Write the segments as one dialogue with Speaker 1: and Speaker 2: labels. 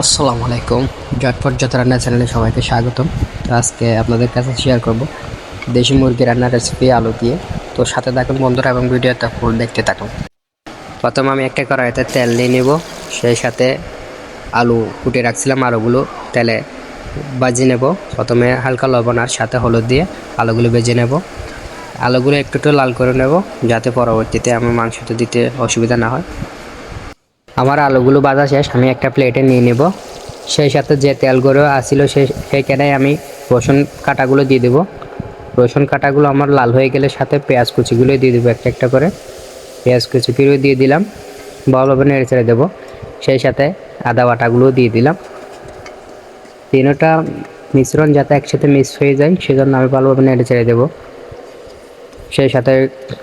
Speaker 1: আসসালামু আলাইকুম। জটপট যত রান্না চ্যানেলে সবাইকে স্বাগতম। তো আজকে আপনাদের কাছে শেয়ার করব দেশি মুরগি রান্নার রেসিপি আলু দিয়ে। তো সাথে থাকুন বন্ধুরা এবং ভিডিওটা ফুল দেখতে থাকুন। প্রথম আমি একটা কড়াইতে তেল নিয়ে নেব। সেই সাথে আলু কুটে রাখছিলাম। আলুগুলো তেলে বাজি নেব। প্রথমে হালকা লবণ আর সাথে হলুদ দিয়ে আলুগুলো ভেজে নেব। আলুগুলো একটু একটু লাল করে নেব, যাতে পরবর্তীতে আমার মাংসতে দিতে অসুবিধা না হয়। আমার আলুগুলো ভাজা শেষ, আমি একটা প্লেটে নিয়ে নেব। সেই সাথে যে তেলগুলো আসিল সে সেইখানে আমি রসুন কাটাগুলো দিয়ে দেবো। রসুন কাটাগুলো আমার লাল হয়ে গেলে সাথে পেঁয়াজ কুচিগুলো দিয়ে দেবো একটা একটা করে। পেঁয়াজ কুচিগুলো দিয়ে দিলাম ভালোভাবে নেড়ে ছেড়ে দেবো। সেই সাথে আদা বাটাগুলো দিয়ে দিলাম। তিনোটা মিশ্রণ যাতে একসাথে মিক্স হয়ে যায়, সেজন্য আমি ভালোভাবে নেড়ে ছেড়ে দেবো। সেই সাথে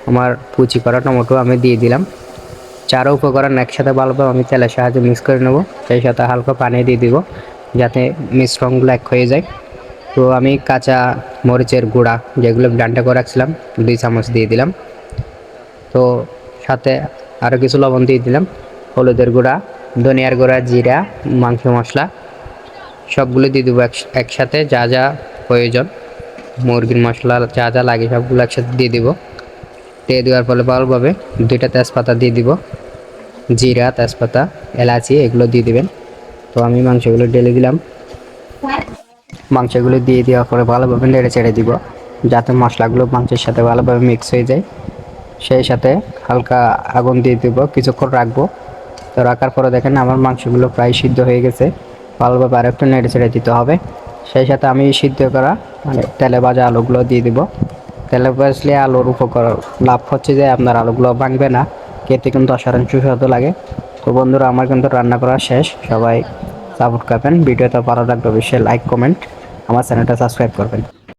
Speaker 1: আমার কুচি করা টমেটো আমি দিয়ে দিলাম। চারো উপকরণ একসাথে ভালোভাবে আমি তেলের সাহায্যে মিক্স করে নেব। সেই সাথে হালকা পানি দিয়ে দিব, যাতে মিশ্রণগুলো এক হয়ে যায়। তো আমি কাঁচা মরিচের গুঁড়া যেগুলো ব্লান্ডে করে রাখছিলাম, দুই চামচ দিয়ে দিলাম। তো সাথে আরও কিছু লবণ দিয়ে দিলাম, হলুদের গুঁড়া, ধনিয়ার গুঁড়া, জিরা মাংস মশলা, সবগুলো দিয়ে দেবো এক একসাথে যা যা প্রয়োজন। মুরগির মশলা যা যা লাগে সবগুলো একসাথে দিয়ে দিব। দিয়ে দেওয়ার ফলে ভালোভাবে দুইটা তেজপাতা দিয়ে দিব। জিরা, তেজপাতা, এলাচি, এগুলো দিয়ে দিবেন। তো আমি মাংসগুলো ঢেলে দিলাম। মাংসগুলো দিয়ে দেওয়ার পরে ভালোভাবে নেড়ে চেড়ে দিব, যাতে মশলাগুলো মাংসের সাথে ভালোভাবে মিক্স হয়ে যায়। সেই সাথে হালকা আগুন দিয়ে দিব, কিছুক্ষণ রাখব। তো রাখার পরে দেখেন আমার মাংসগুলো প্রায় সিদ্ধ হয়ে গেছে। ভালোভাবে আর একটু নেড়ে চেড়ে দিতে হবে। সেই সাথে আমি সিদ্ধ করা মানে তেলে ভাজা আলুগুলো দিয়ে দিব। তেলে অবভিয়াসলি আলুর উপকার লাভ হচ্ছে যে আপনার আলুগুলো ভাঙবে না, খেতে কিন্তু অসাধারণ সুস্বাদু লাগে। তো বন্ধুরা, আমার কিন্তু রান্না করা শেষ। সবাই সাপোর্ট করবেন। ভিডিওটা ভালো লাগবে অবশ্যই লাইক কমেন্ট আমার চ্যানেলটা সাবস্ক্রাইব করবেন।